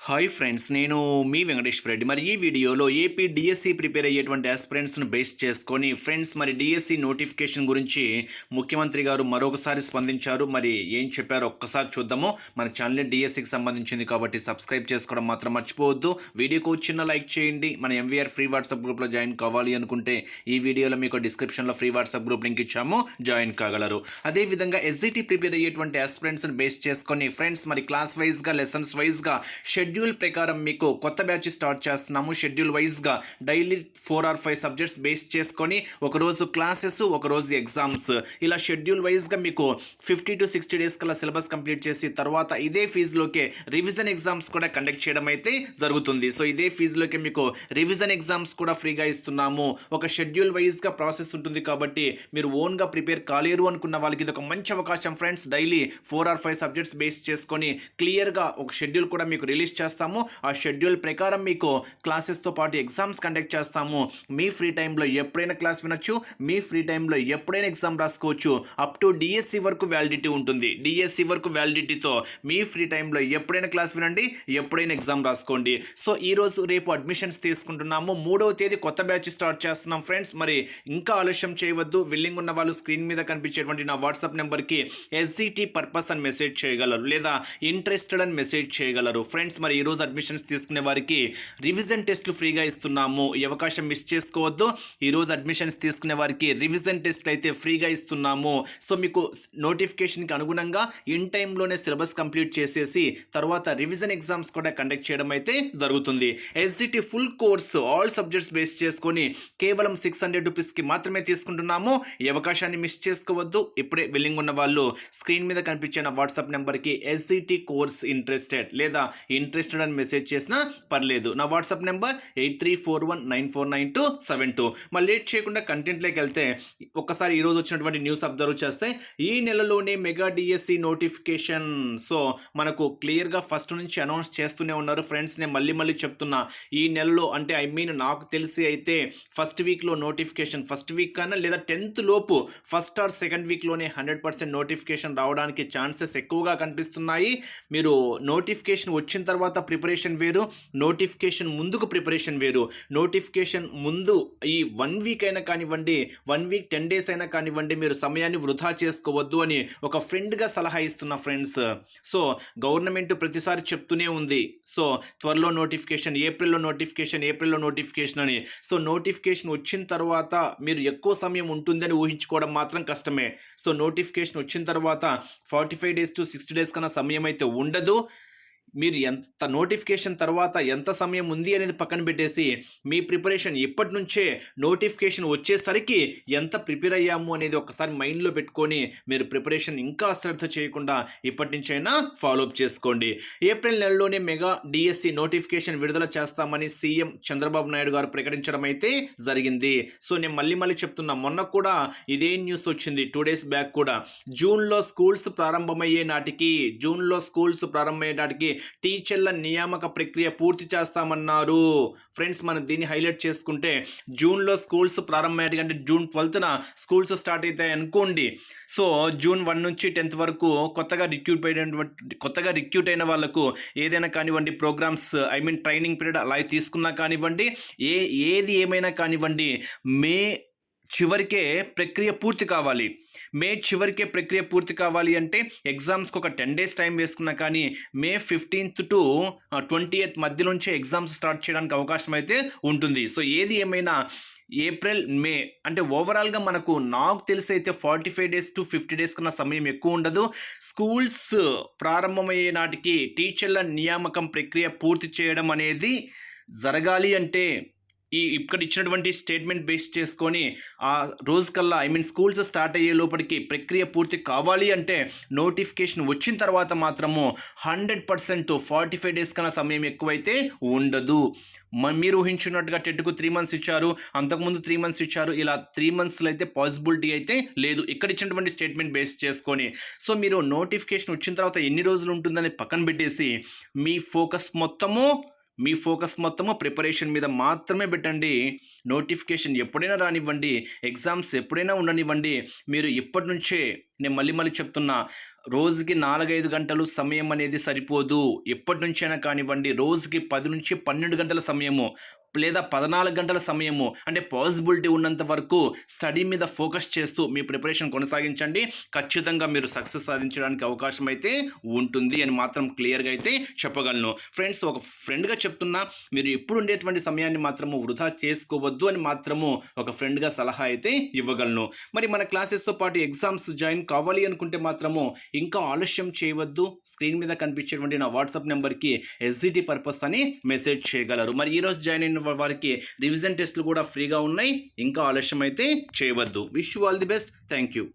Hi friends నేను మీ వెంకటేశ్వర రెడ్డి. మరి ఈ వీడియోలో ఏపీ డిఎస్సి ప్రిపేర్ అయ్యేటువంటి ఆస్పిరెంట్స్ను బేస్ చేసుకొని ఫ్రెండ్స్ మరి డిఎస్సి నోటిఫికేషన్ గురించి ముఖ్యమంత్రి గారు మరొకసారి స్పందించారు. మరి ఏం చెప్పారో ఒక్కసారి చూద్దాము. మన ఛానల్ డిఎస్సికి సంబంధించింది కాబట్టి సబ్స్క్రైబ్ చేసుకోవడం మాత్రం మర్చిపోవద్దు. వీడియోకు చిన్న లైక్ చేయండి. మన ఎంవీఆర్ ఫ్రీ వాట్సాప్ గ్రూప్లో జాయిన్ కావాలి అనుకుంటే ఈ వీడియోలో మీకు డిస్క్రిప్షన్లో ఫ్రీ వాట్సాప్ గ్రూప్ లింక్ ఇచ్చాము. జాయిన్ కాగలరు. అదేవిధంగా ఎస్జిటి ప్రిపేర్ అయ్యేటువంటి ఆస్పిరెంట్స్ను బేస్ చేసుకొని ఫ్రెండ్స్ మరి క్లాస్ వైజ్గా లెసన్స్ వైజ్గా షెడ్యూల్ ప్రకారం మీకు కొత్త బ్యాచ్ స్టార్ట్ చేస్తున్నాము. షెడ్యూల్ వైజ్గా daily four or five subjects base చేసుకొని ఒకరోజు క్లాసెస్ ఒకరోజు ఎగ్జామ్స్. ఇలా షెడ్యూల్ వైజ్గా మీకు ఫిఫ్టీ టు సిక్స్టీ డేస్ కల్లా సిలబస్ కంప్లీట్ చేసి తర్వాత ఇదే ఫీజులోకే రివిజన్ ఎగ్జామ్స్ కూడా కండక్ట్ చేయడం అయితే జరుగుతుంది. సో ఇదే ఫీజులోకి మీకు రివిజన్ ఎగ్జామ్స్ కూడా ఫ్రీగా ఇస్తున్నాము. ఒక షెడ్యూల్ వైజ్గా ప్రాసెస్ ఉంటుంది కాబట్టి మీరు ఓన్గా ప్రిపేర్ కాలేరు అనుకున్న వాళ్ళకి ఇది ఒక మంచి అవకాశం friends. Daily four or five subjects base చేసుకొని క్లియర్గా ఒక షెడ్యూల్ కూడా మీకు రిలీజ్ చేస్తాము. ఆ షెడ్యూల్ ప్రకారం మీకు క్లాసెస్తో పాటు ఎగ్జామ్స్ కండక్ట్ చేస్తాము. మీ ఫ్రీ టైంలో ఎప్పుడైనా క్లాస్ వినొచ్చు. మీ ఫ్రీ టైంలో ఎప్పుడైనా ఎగ్జామ్ రాసుకోవచ్చు. అప్ టు డిఎస్సి వరకు వ్యాలిడిటీ ఉంటుంది. డిఎస్సి వరకు వ్యాలిడిటీతో మీ ఫ్రీ టైంలో ఎప్పుడైనా క్లాస్ వినండి. ఎప్పుడైనా ఎగ్జామ్ రాసుకోండి. సో ఈరోజు రేపు అడ్మిషన్స్ తీసుకుంటున్నాము. మూడవ తేదీ కొత్త బ్యాచ్ స్టార్ట్ చేస్తున్నాం ఫ్రెండ్స్ మరి ఇంకా ఆలస్యం చేయవద్దు. విల్లింగ్ ఉన్న వాళ్ళు స్క్రీన్ మీద కనిపించేటువంటి నా వాట్సాప్ నెంబర్కి ఎస్జిటి పర్పస్ అని మెసేజ్ చేయగలరు. లేదా ఇంట్రెస్టెడ్ అని మెసేజ్ చేయగలరు. ఫ్రెండ్స్ మరి ఈరోజు అడ్మిషన్స్ తీసుకునే వారికి రివిజన్ టెస్ట్లు ఫ్రీగా ఇస్తున్నాము. ఈ అవకాశం మిస్ చేసుకోవద్దు. ఈరోజు అడ్మిషన్స్ తీసుకునే వారికి రివిజన్ టెస్ట్లు అయితే ఫ్రీగా ఇస్తున్నాము. సో మీకు నోటిఫికేషన్కి అనుగుణంగా ఇన్ టైంలోనే సిలబస్ కంప్లీట్ చేసేసి తర్వాత రివిజన్ ఎగ్జామ్స్ కూడా కండక్ట్ చేయడం అయితే జరుగుతుంది. SGT full course all subjects base చేసుకొని కేవలం సిక్స్ హండ్రెడ్ రూపీస్కి మాత్రమే తీసుకుంటున్నాము. ఈ అవకాశాన్ని మిస్ చేసుకోవద్దు. ఇప్పుడే బిల్లింగ్ ఉన్న వాళ్ళు స్క్రీన్ మీద కనిపించే వాట్సాప్ నెంబర్కి ఎస్సిటి కోర్స్ ఇంట్రెస్టెడ్ లేదా ఇంట్రెస్టెడ్ అని మెసేజ్ చేసినా పర్లేదు. నా WhatsApp number eight three four one nine four nine two seven two మళ్ళీ లేట్ చేయకుండా కంటెంట్లోకి వెళ్తే ఒక్కసారి ఈరోజు వచ్చినటువంటి న్యూస్ అబ్జర్వ్ చేస్తే ఈ నెలలోనే మెగా డిఎస్సి నోటిఫికేషన్ సో మనకు క్లియర్గా ఫస్ట్ నుంచి అనౌన్స్ చేస్తూనే ఉన్నారు ఫ్రెండ్స్ నేను మళ్ళీ మళ్ళీ చెప్తున్నా. ఈ నెలలో అంటే ఐ మీన్ నాకు తెలిసి అయితే ఫస్ట్ వీక్లో నోటిఫికేషన్ ఫస్ట్ వీక్ కన్నా లేదా టెన్త్ లోపు ఫస్ట్ ఆర్ సెకండ్ వీక్లోనే హండ్రెడ్ పర్సెంట్ నోటిఫికేషన్ రావడానికి ఛాన్సెస్ ఎక్కువగా కనిపిస్తున్నాయి. మీరు నోటిఫికేషన్ వచ్చిన తర్వాత తర్వాత ప్రిపరేషన్ వేరు నోటిఫికేషన్ ముందుకు ప్రిపరేషన్ వేరు. నోటిఫికేషన్ ముందు ఈ వన్ వీక్ అయినా కానివ్వండి వన్ వీక్ టెన్ డేస్ అయినా కానివ్వండి మీరు సమయాన్ని వృధా చేసుకోవద్దు అని ఒక ఫ్రెండ్గా సలహా ఇస్తున్న ఫ్రెండ్స్ సో గవర్నమెంట్ ప్రతిసారి చెప్తూనే ఉంది. సో త్వరలో నోటిఫికేషన్ ఏప్రిల్లో నోటిఫికేషన్ ఏప్రిల్లో నోటిఫికేషన్ అని. సో నోటిఫికేషన్ వచ్చిన తర్వాత మీరు ఎక్కువ సమయం ఉంటుందని ఊహించుకోవడం మాత్రం కష్టమే. సో నోటిఫికేషన్ వచ్చిన తర్వాత forty five days to sixty days కన్నా సమయం అయితే ఉండదు. మీరు ఎంత నోటిఫికేషన్ తర్వాత ఎంత సమయం ఉంది అనేది పక్కన పెట్టేసి మీ ప్రిపరేషన్ ఇప్పటి నుంచే నోటిఫికేషన్ వచ్చేసరికి ఎంత ప్రిపేర్ అయ్యాము అనేది ఒకసారి మైండ్లో పెట్టుకొని మీరు ప్రిపరేషన్ ఇంకా అశ్రద్ధ చేయకుండా ఇప్పటి నుంచైనా ఫాలోఅప్ చేసుకోండి. ఏప్రిల్ నెలలోనే మెగా డిఎస్సి నోటిఫికేషన్ విడుదల చేస్తామని సీఎం చంద్రబాబు నాయుడు గారు ప్రకటించడం అయితే జరిగింది. సో నేను మళ్ళీ మళ్ళీ చెప్తున్నా మొన్న కూడా ఇదే న్యూస్ వచ్చింది టూ డేస్ బ్యాక్ కూడా. జూన్లో స్కూల్స్ ప్రారంభమయ్యే నాటికి జూన్లో స్కూల్స్ ప్రారంభమయ్యే నాటికి టీచర్ల నియామక ప్రక్రియ పూర్తి చేస్తామన్నారు. ఫ్రెండ్స్ మనం దీన్ని హైలైట్ చేసుకుంటే జూన్లో స్కూల్స్ ప్రారంభమయ్యాయి అంటే జూన్ ట్వెల్త్న స్కూల్స్ స్టార్ట్ అవుతాయి అనుకోండి. సో జూన్ వన్ నుంచి టెన్త్ వరకు కొత్తగా రిక్రూట్ అయినటువంటి కొత్తగా రిక్రూట్ అయిన వాళ్ళకు ఏదైనా కానివ్వండి programs I mean training period అలా తీసుకున్నా కానివ్వండి ఏ ఏది ఏమైనా కానివ్వండి మే చివరికే ప్రక్రియ పూర్తి కావాలి. మే చివరికే ప్రక్రియ పూర్తి కావాలి అంటే ఎగ్జామ్స్కి ఒక టెన్ డేస్ టైం వేసుకున్నా కానీ May fifteenth to twenty eighth మధ్య నుంచే ఎగ్జామ్స్ స్టార్ట్ చేయడానికి అవకాశం అయితే ఉంటుంది. సో ఏది ఏమైనా ఏప్రిల్ మే అంటే ఓవరాల్గా మనకు నాకు తెలిసి అయితే forty five days to fifty days కన్నా సమయం ఎక్కువ ఉండదు. స్కూల్స్ ప్రారంభమయ్యే నాటికి టీచర్ల నియామకం ప్రక్రియ పూర్తి చేయడం అనేది జరగాలి అంటే ఈ ఇక్కడ ఇచ్చినటువంటి స్టేట్మెంట్ బేస్ చేసుకొని ఆ రోజు కల్లా ఐ మీన్ స్కూల్స్ స్టార్ట్ అయ్యే లోపలికి ప్రక్రియ పూర్తి కావాలి అంటే నోటిఫికేషన్ వచ్చిన తర్వాత మాత్రము hundred percent forty five days కన్నా సమయం ఎక్కువైతే ఉండదు. మ- మీరు ఊహించున్నట్టుగా టెట్కు త్రీ మంత్స్ ఇచ్చారు అంతకుముందు త్రీ మంత్స్ ఇచ్చారు ఇలా త్రీ మంత్స్లో అయితే పాసిబిలిటీ అయితే లేదు. ఇక్కడ ఇచ్చినటువంటి స్టేట్మెంట్ బేస్ చేసుకొని. సో మీరు నోటిఫికేషన్ వచ్చిన తర్వాత ఎన్ని రోజులు ఉంటుందని పక్కన పెట్టేసి మీ ఫోకస్ మొత్తము మీ ఫోకస్ మొత్తము ప్రిపరేషన్ మీద మాత్రమే పెట్టండి. నోటిఫికేషన్ ఎప్పుడైనా రానివ్వండి. ఎగ్జామ్స్ ఎప్పుడైనా ఉండనివ్వండి. మీరు ఇప్పటి నుంచే నేను మళ్ళీ మళ్ళీ చెప్తున్నా రోజుకి నాలుగైదు గంటలు సమయం అనేది సరిపోదు. ఎప్పటి నుంచైనా కానివ్వండి. రోజుకి పది నుంచి పన్నెండు గంటల సమయము. లేదా పద్నాలుగు గంటల సమయము అంటే పాసిబిలిటీ ఉన్నంత వరకు స్టడీ మీద ఫోకస్ చేస్తూ మీ ప్రిపరేషన్ కొనసాగించండి. ఖచ్చితంగా మీరు సక్సెస్ సాధించడానికి అవకాశం అయితే ఉంటుంది అని మాత్రం క్లియర్గా అయితే చెప్పగలను. ఫ్రెండ్స్ ఒక ఫ్రెండ్గా చెప్తున్నా మీరు ఎప్పుడు ఉండేటువంటి సమయాన్ని మాత్రము వృధా చేసుకోవద్దు అని మాత్రము ఒక ఫ్రెండ్గా సలహా అయితే ఇవ్వగలను. మరి మన క్లాసెస్తో పాటు ఎగ్జామ్స్ జాయిన్ కావాలి అనుకుంటే మాత్రము ఇంకా ఆలస్యం చేయవద్దు. స్క్రీన్ మీద కనిపించేటువంటి నా వాట్సాప్ నెంబర్కి ఎస్జిటి పర్పస్ అని మెసేజ్ చేయగలరు. మరి ఈరోజు జాయిన్ అయిన వారికి రివిజన్ టెస్ట్లు కూడా ఫ్రీగా ఉన్నాయి. ఇంకా ఆలస్యం అయితే చేయవద్దు. Wish you all the best thank you